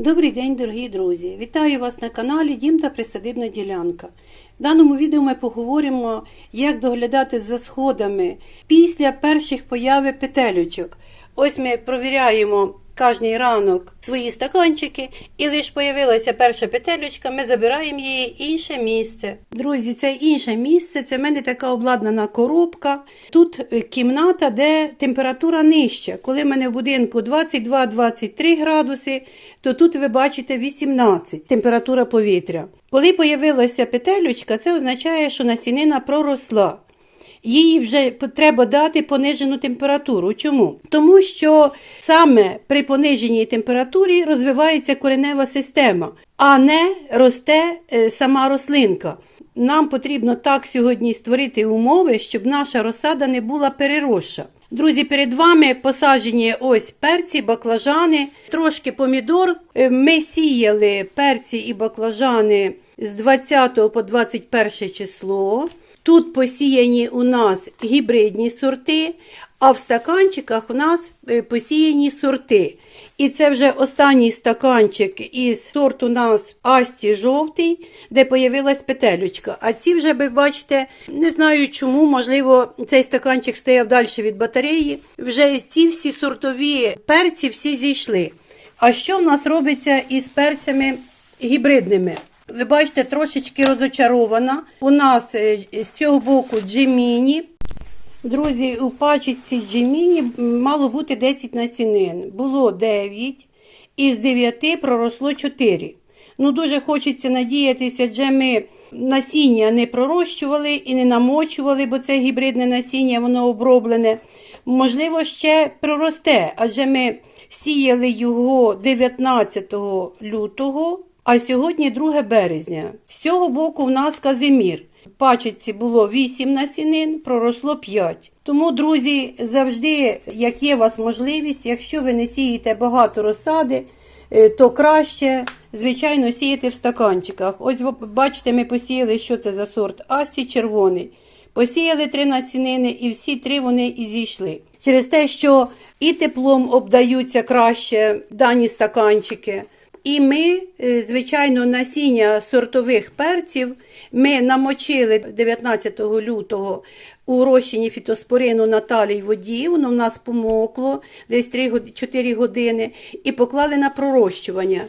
Добрий день, дорогі друзі! Вітаю вас на каналі Дім та Присадибна ділянка. В даному відео ми поговоримо, як доглядати за сходами після перших появи петелючок. Ось ми провіряємо кожний ранок свої стаканчики, і лише появилася перша петелючка, ми забираємо її інше місце. Друзі, це інше місце, це в мене така обладнана коробка. Тут е, кімната, де температура нижча. Коли в мене в будинку 22-23 градуси, то тут ви бачите 18 температура повітря. Коли появилася петелючка, це означає, що насінина проросла. Їй вже треба дати понижену температуру. Чому? Тому що саме при пониженій температурі розвивається коренева система, а не росте е, сама рослинка. Нам потрібно так сьогодні створити умови, щоб наша розсада не була переросша. Друзі, перед вами посаджені ось перці, баклажани, трошки помідор. Е, Ми сіяли перці і баклажани з 20 по 21 число. Тут посіяні у нас гібридні сорти, а в стаканчиках у нас е, посіяні сорти. І це вже останній стаканчик із сорту у нас Асті жовтий, де появилась петелючка. А ці вже ви бачите, не знаю чому, можливо, цей стаканчик стояв далі від батареї. Вже ці всі сортові перці всі зійшли. А що в нас робиться із перцями гібридними? Ви бачите, трошечки розочарована. У нас е, з цього боку джеміні. Друзі, у пачці джеміні мало бути 10 насінин. Було 9, із 9 проросло 4. Ну, дуже хочеться надіятися, адже ми насіння не пророщували і не намочували, бо це гібридне насіння, воно оброблене. Можливо, ще проросте, адже ми сіяли його 19 лютого. А сьогодні 2 березня. З цього боку в нас казимір. В пачці було 8 насінин, проросло 5. Тому, друзі, завжди, як є у вас можливість, якщо ви не сієте багато розсади, е, то краще, звичайно, сіяти в стаканчиках. Ось бачите, ми посіяли, що це за сорт Асті червоний. Посіяли три насінини і всі три вони і зійшли. Через те, що і теплом обдаються краще дані стаканчики. І ми, е, звичайно, насіння сортових перців ми намочили 19 лютого у розчині фітоспорину на талій воді. Воно в нас помокло десь 3-4 години, і поклали на пророщування.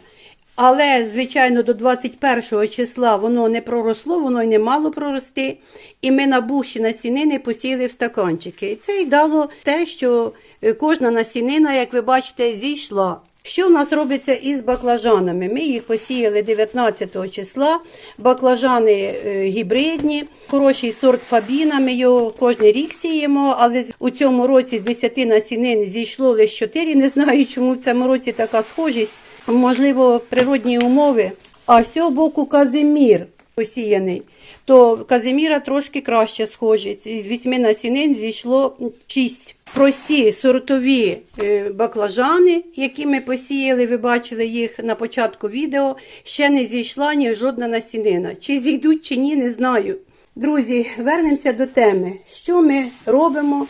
Але, звичайно, до 21 числа воно не проросло, воно й не мало прорости. І ми набухші насінини посіяли в стаканчики. І це й дало те, що е, кожна насінина, як ви бачите, зійшла. Що в нас робиться із баклажанами? Ми їх посіяли 19 числа. Баклажани е, гібридні, хороший сорт Фабіна. Ми його кожен рік сіємо, але у цьому році з 10 насінин зійшло лише 4. Не знаю, чому в цьому році така схожість. Можливо, природні умови. А з цього боку казимір посіяний, то казиміра трошки краще схожість. Із 8 насінин зійшло 6 прості сортові е, баклажани, які ми посіяли, ви бачили їх на початку відео. Ще не зійшла ні жодна насінина. Чи зійдуть, чи ні, не знаю. Друзі, вернемося до теми. Що ми робимо,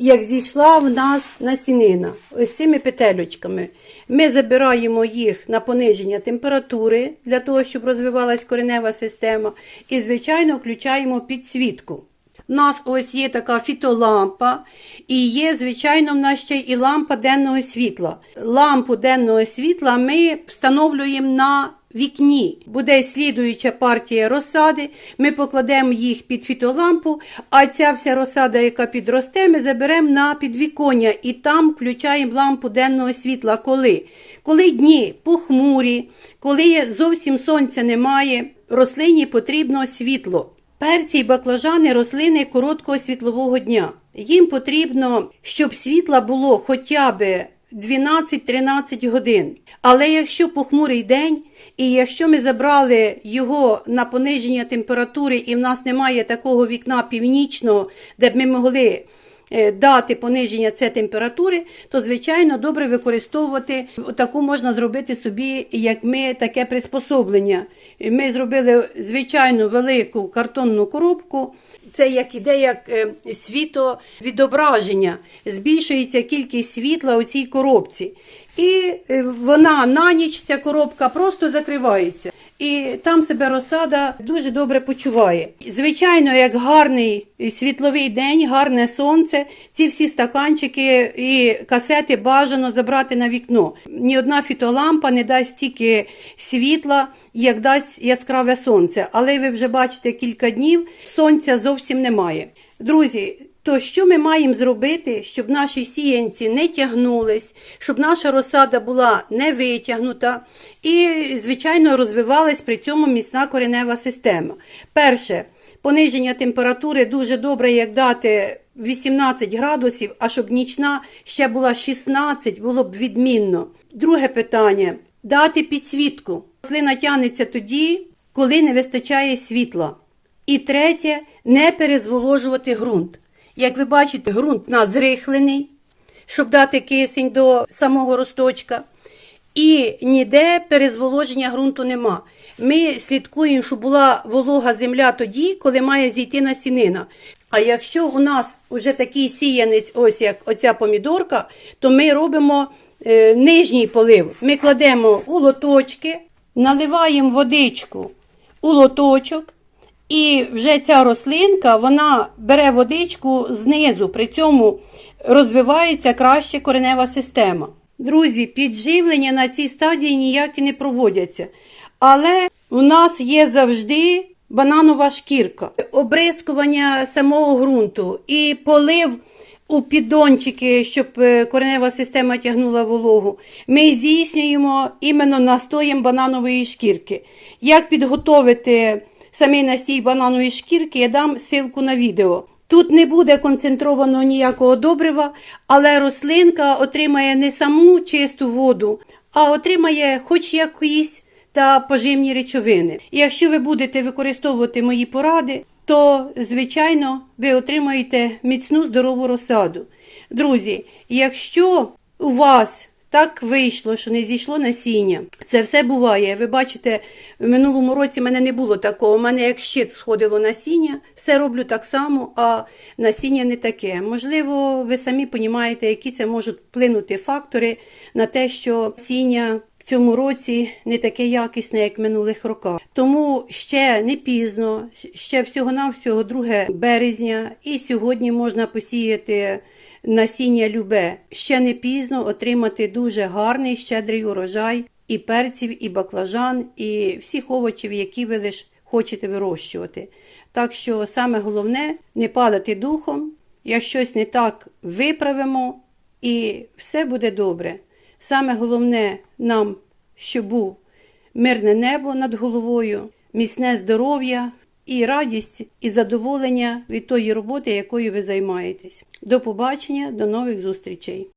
як зійшла в нас насінина? Ось цими петелючками. Ми забираємо їх на пониження температури для того, щоб розвивалась коренева система. І, звичайно, включаємо підсвітку. У нас ось є така фітолампа, і є, звичайно, в нас ще і лампа денного світла. Лампу денного світла ми встановлюємо на вікні. Буде слідуюча партія розсади. Ми покладемо їх під фітолампу, а ця вся розсада, яка підросте, ми заберемо на підвіконня і там включаємо лампу денного світла. Коли? Коли дні похмурі, коли зовсім сонця немає, рослині потрібно світло. Перці і баклажани рослини короткого світлового дня. Їм потрібно, щоб світла було хоча б 12-13 годин. Але якщо похмурий день, і якщо ми забрали його на пониження температури, і в нас немає такого вікна північного, де б ми могли дати пониження це температури, то звичайно добре використовувати таку можна зробити собі, як ми таке приспособлення. Ми зробили звичайну велику картонну коробку. Це як іде як е, світовідображення, збільшується кількість світла у цій коробці. І е, вона на ніч, ця коробка просто закривається. І там себе розсада дуже добре почуває. Звичайно, як гарний світловий день, гарне сонце, ці всі стаканчики і касети бажано забрати на вікно. Ні одна фітолампа не дасть стільки світла, як дасть яскраве сонце. Але ви вже бачите кілька днів, сонця зовсім немає. Друзі, то що ми маємо зробити, щоб наші сіянці не тягнулись, щоб наша розсада була не витягнута і, звичайно, розвивалась при цьому міцна коренева система? Перше, пониження температури дуже добре, як дати 18 градусів, а щоб нічна ще була 16, було б відмінно. Друге питання: дати підсвітку. Рослина тягнеться тоді, коли не вистачає світла. І третє не перезволожувати ґрунт. Як ви бачите, ґрунт у нас зрихлений, щоб дати кисень до самого росточка. І ніде перезволоження ґрунту нема. Ми слідкуємо, щоб була волога земля тоді, коли має зійти насінина. А якщо у нас вже такий сіянець, ось як оця помідорка, то ми робимо е, нижній полив. Ми кладемо у лоточки, наливаємо водичку у лоточок. І вже ця рослинка вона бере водичку знизу, при цьому розвивається краще коренева система. Друзі, підживлення на цій стадії ніякі не проводяться. Але у нас є завжди бананова шкірка, обрискування самого ґрунту і полив у піддончики, щоб е, коренева система тягнула вологу. Ми здійснюємо іменно настоєм бананової шкірки. Як підготовити самий настій бананової шкірки, я дам ссылку на відео. Тут не буде концентровано ніякого добрива, але рослинка отримає не саму чисту воду, а отримає хоч якісь та поживні речовини. І якщо ви будете використовувати мої поради, то, звичайно, ви отримаєте міцну здорову розсаду. Друзі, якщо у вас так вийшло, що не зійшло насіння. Це все буває. Ви бачите, в минулому році в мене не було такого. У мене як щит сходило насіння, все роблю так само, а насіння не таке. Можливо, ви самі розумієте, які це можуть вплинути фактори на те, що насіння в цьому році не таке якісне, як в минулих роках. Тому ще не пізно, ще всього-навсього 2 березня, і сьогодні можна посіяти насіння любе. Ще не пізно отримати дуже гарний щедрий урожай і перців, і баклажан, і всіх овочів, які ви лише хочете вирощувати. Так що саме головне не падати духом, як щось не так виправимо, і все буде добре. Саме головне нам, щоб був мирне небо над головою, міцне здоров'я і радість, і задоволення від тої роботи, якою ви займаєтесь. До побачення, до нових зустрічей!